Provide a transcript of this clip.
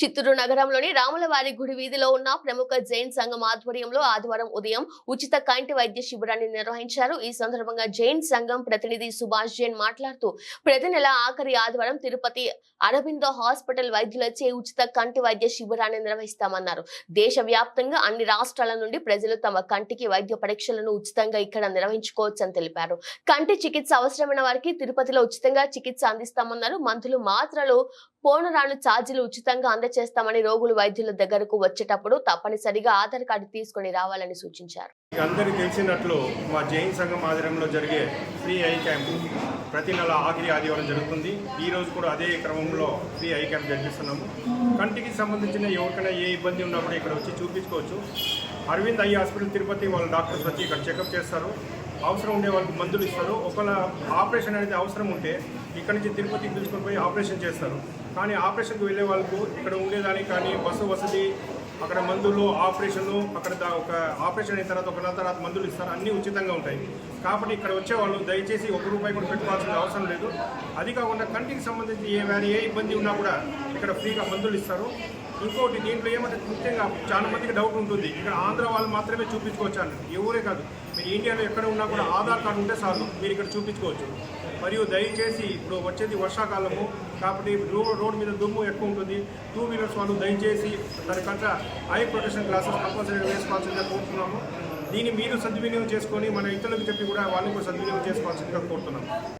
చిత్తూరు నగరంలోని రాములవారి గుడి వీధిలో ఉన్న ప్రముఖ జైన్ సంఘం ఆధ్వర్యంలో ఆదివారం ఉదయం ఉచిత కంటి వైద్య శిబిరాన్ని నిర్వహించారు. ఈ సందర్భంగా జైన్ సంఘం ప్రతినిధి సుభాష్ జైన్ మాట్లాడుతూ ప్రతి నెల ఆఖరి ఆదివారం తిరుపతి అరబిందో హాస్పిటల్ వైద్యులచే ఉచిత కంటి వైద్య శిబిరాన్ని నిర్వహిస్తామన్నారు. దేశవ్యాప్తంగా అన్ని రాష్ట్రాల నుండి ప్రజలు తమ కంటికి వైద్య పరీక్షలను ఉచితంగా ఇక్కడ నిర్వహించుకోవచ్చని తెలిపారు. కంటి చికిత్స అవసరమైన వారికి తిరుపతిలో ఉచితంగా చికిత్స అందిస్తామన్నారు. మందులు మాత్రలు పోనరాను ఛార్జీలు ఉచితంగా అందజేస్తామని రోగులు వైద్యుల దగ్గరకు వచ్చేటప్పుడు తప్పనిసరిగా ఆధార్ కార్డు తీసుకొని రావాలని సూచించారు. అందరికీ తెలిసినట్లు మా జైన్ సంఘం ఆధ్వర్యంలో జరిగే ఫ్రీ ఐ క్యాంప్ ప్రతి నెల ఆఖరి ఆదివారం జరుగుతుంది. ఈ రోజు కూడా అదే క్రమంలో ఫ్రీ ఐ క్యాంప్ జరిపిస్తున్నాము కంటికి సంబంధించిన ఎవరికైనా ఏ ఇబ్బంది ఉన్నప్పుడు ఇక్కడ వచ్చి చూపించుకోవచ్చు. అరవింద్ ఐ హాస్పిటల్ తిరుపతి వాళ్ళ డాక్టర్స్ వచ్చి ఇక్కడ చెకప్ చేస్తారు. అవసరం ఉండే వాళ్ళకి మందులు ఇస్తారు. ఒకవేళ ఆపరేషన్ అనేది అవసరం ఉంటే ఇక్కడ నుంచి తిరుపతికి తీసుకొని పోయి ఆపరేషన్ చేస్తారు. కానీ ఆపరేషన్కి వెళ్ళే వాళ్ళకు ఇక్కడ ఉండేదానికి కానీ బస్సు వసతి అక్కడ మందులు ఆపరేషన్లు అక్కడ ఒక ఆపరేషన్ అయిన తర్వాత ఒక నెల తర్వాత మందులు ఇస్తారు. అన్నీ ఉచితంగా ఉంటాయి. కాబట్టి ఇక్కడ వచ్చేవాళ్ళు దయచేసి ఒక రూపాయి కూడా పెట్టుకోవాల్సిన అవసరం లేదు. అది కాకుండా కంటికి సంబంధించి ఏ వ్యాధి ఏ ఇబ్బంది ఉన్నా కూడా ఇక్కడ ఫ్రీగా మందులు ఇస్తారు. ఇంకోటి దీంట్లో ఏమంటే ముఖ్యంగా చాలా మందికి డౌట్ ఉంటుంది. ఇక్కడ ఆంధ్ర వాళ్ళు మాత్రమే చూపించుకోవచ్చు అని ఎవరే కాదు. మీరు ఇండియాలో ఎక్కడ ఉన్నా కూడా ఆధార్ కార్డు ఉంటే చాలు. మీరు ఇక్కడ చూపించుకోవచ్చు. మరియు దయచేసి ఇప్పుడు వచ్చేది వర్షాకాలము. కాబట్టి రోడ్ రోడ్ మీద దుమ్ము ఎక్కువ ఉంటుంది. టూ వీలర్స్ వాళ్ళు దయచేసి దానికంట ఐ ప్రొటెక్షన్ గ్లాసెస్ కంపల్సరీగా వేసుకోవాల్సిందిగా కోరుతున్నాము. దీన్ని మీరు సద్వినియోగం చేసుకొని మన ఇతరులకు చెప్పి కూడా వాళ్ళని కూడా సద్వినియోగం చేసుకోవాల్సిందిగా కోరుతున్నాము.